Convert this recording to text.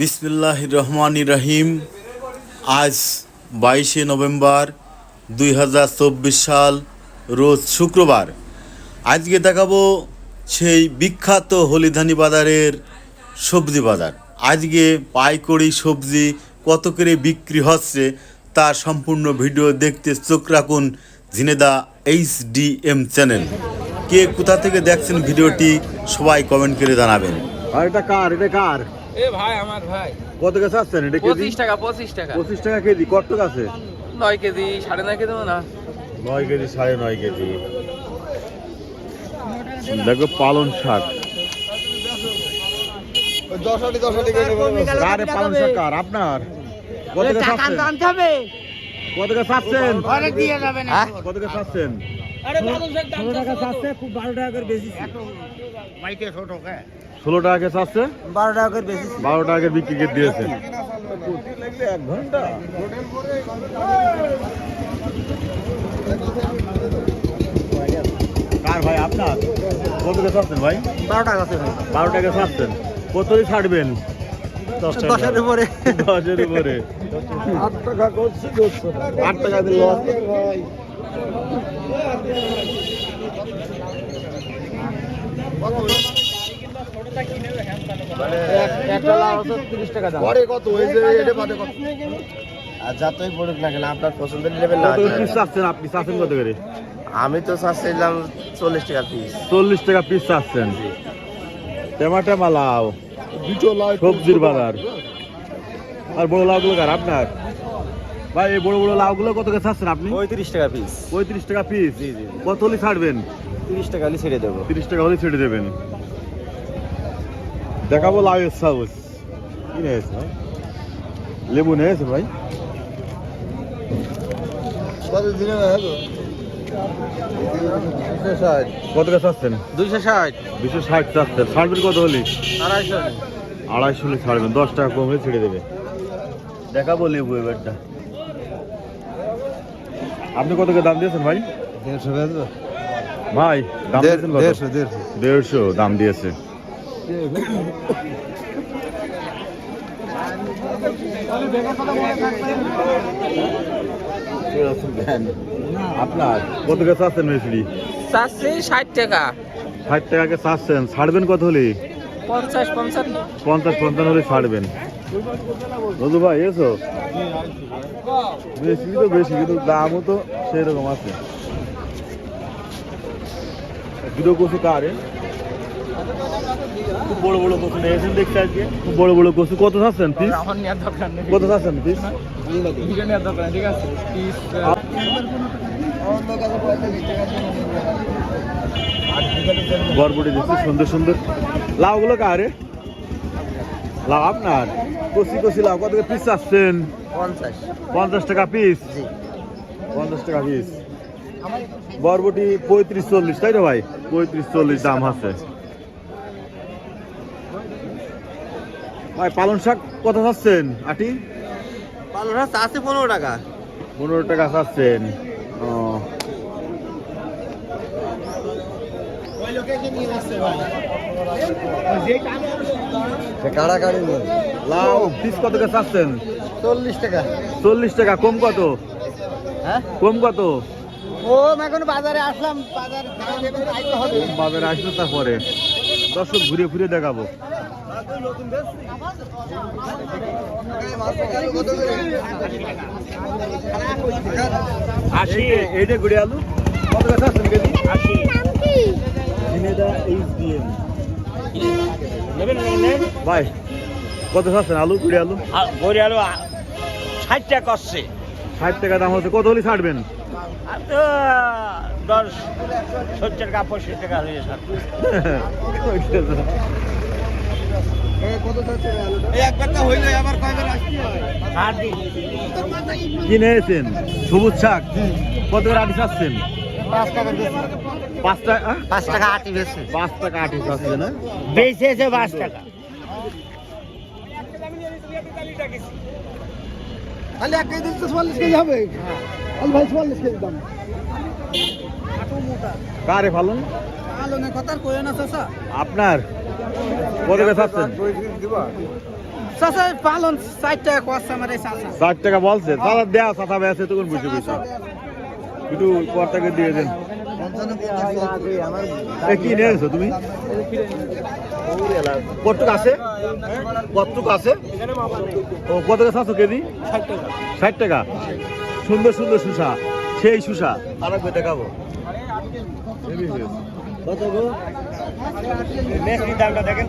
বিসমিল্লাহ রহমান রহিম। আজ বাইশে নভেম্বর দুই হাজার চব্বিশ সাল, রোজ শুক্রবার। আজকে দেখাবো সেই বিখ্যাত হলিধানি বাজারের সবজি বাজার। আজকে পাইকড়ি সবজি কত করে বিক্রি হচ্ছে তার সম্পূর্ণ ভিডিও দেখতে চোখ রাখুন Jhenaidah H D M channel. কে কোথা থেকে দেখছেন ভিডিওটি সবাই কমেন্ট করে জানাবেন। আর এটা কার? এটা কার? এ ভাই আমার ভাই। কত গাছ আসছেন? এটা কেজি? পঁচিশ টাকা পঁচিশ টাকা। পঁচিশ টাকা কেজি কত টাকা আছে? নয় কেজি সাড়ে নয় কেজি না নয় কেজি সাড়ে নয় কেজি। দেখো পালন শাক। কারে পালন শাক আর আপনার? কত টাকা চাচ্ছেন কত টাকা চাচ্ছেন? হ্যাঁ? কত টাকা চাচ্ছেন? ষোলো টাকা কে চাচ্ছে? বারো টাকা করে বেশি বারো টাকা করে বিক্রি করে দিয়েছে। এক ঘণ্টা কার ভাই আপনার? কত টাকা চাচ্ছেন ভাই? বারো টাকা আছে ভাই। বারো টাকা চাচ্ছেন। কতই ছাড়বেন? দশের উপরে। দশের উপরে। আট টাকা করছি আট টাকা দিল একটা লাউ হচ্ছে তিরিশ টাকা দাম। কত? আপনার আপনি করে? আমি তো চাচ্ছিলাম চল্লিশ টাকা পিস চল্লিশ টাকা পিস চাচ্ছেন। টেমা টেমা লাউ সবজির বাজার। আর বড় লাউগুলো কার? আপনার? ভাই এই বড় বড় লাউগুলো কত করে চাচ্ছেন আপনি? পঁয়ত্রিশ টাকা পিস পঁয়ত্রিশ টাকা পিস কত হলে ছাড়বেন? তিরিশ টাকা হলে ছেড়ে দেবো। তিরিশ টাকা হলে ছেড়ে দেবেন। দেখাবো লাউয়ের সাউস। কি নিয়েছে ভাই? লেবু নিয়েছে ভাই? কত দুইশো ষাট। দুশো ষাট চাচ্ছেন। ছাড়বেন কত হলে? আড়াইশো আড়াইশো হলে ছাড়বেন। দশ টাকা কম ছেড়ে দেবে। দেখাবো লেবু এবারটা। আপনি কত করে দাম দিয়েছেন ভাই? দেড়শো ভাই দাম দিয়েছেন দেড়শো দেড়শো। দেড়শো দাম দিয়েছে। আপনার কত করে চাচ্ছেন চাচ্ছি ষাট টাকা। ষাট টাকাকে চাচ্ছেন। ছাড়বেন কত হলে? পঞ্চাশ পঞ্চান্ন। পঞ্চাশ পঞ্চান্ন হলে ছাড়বেন। দাদু ভাই এসো বেশি তো বেশি কিন্তু দামও তো সেরকম আছে। দুটো কচু কারে খুব বড় বড় কচু নিয়েছেন দেখতে আজকে। খুব বড় বড় কচু কত চাচ্ছেন পিস? আমার নেওয়ার দরকার নেই। কত চাচ্ছেন পিস? দুটো নেওয়ার দরকার ঠিক আছে? পিস বরবটি দিচ্ছি সুন্দর সুন্দর। লাউগুলো কারে লাউ আপনার? কষি কষি লাউ। কত পিস চাচ্ছেন? পঞ্চাশ। পঞ্চাশ টাকা পিস? পঞ্চাশ টাকা পিস। বরবটি পঁয়ত্রিশ চল্লিশ তাই তো ভাই? পঁয়ত্রিশ চল্লিশ দাম আছে। ভাই পালন শাক কত চাচ্ছেন আটি? পালন শাক আছে পনেরো টাকা। পনেরো টাকা চাচ্ছেন। ও। কাড়াকাড়ি লাউ পিস কত করে চাচ্ছেন? চল্লিশ টাকা। চল্লিশ টাকা কম কত? হ্যাঁ? কম কত? ও এখন বাজারে আসলাম বাজার আইতে হবে। বাজারে আসলে তারপরে। দর্শক ঘুরে ফিরে দেখাবো। আশি এইটা ঘুরে আলু। কত করে চাচ্ছেন আশি। ঝিনেদা এইচডিএম নেবেন নেবেন ভাই কত চাচ্ছেন আলু ঘুরে আলু? গড়ি আলু ষাট টাকা করছে ষাট টাকা দাম হচ্ছে কত হলে ছাড়বেন? আর তো দশ সত্তর টাকা পঁয়ষট্টি টাকা হয়ে সবুজ শাক? কত করে আটি চাচ্ছেন? পাঁচ টাকা পাঁচ টাকা পাঁচ টাকা আটি বেশি। পাঁচ টাকা আটি চাচ্ছে না বেঁচেছে পাঁচ টাকা। তাহলে এক কেজি তো চুয়াল্লিশ কেজি হবে। ভাই চুয়াল্লিশ কেজি দাম। কারে ফালুন আলো না কথা কয়ে না চাষা আপনার? কত করে চাচ্ছেন? চাচা পালন ষাট টাকা কষ্ট আমার ষাট টাকা বলছে। তারা দেয়া চাচা বেছে তখন বুঝে বুঝে একটু কর্তাকে দিয়ে দেন। এ কি নিয়েছো তুমি? কতটুক আছে? কতটুক আছে? ও কত টাকা চাচ্ছ কেজি? ষাট টাকা। সুন্দর সুন্দর শুষা সেই শুষা আর একবার দেখাবো কত গো? দামটা দেখেন।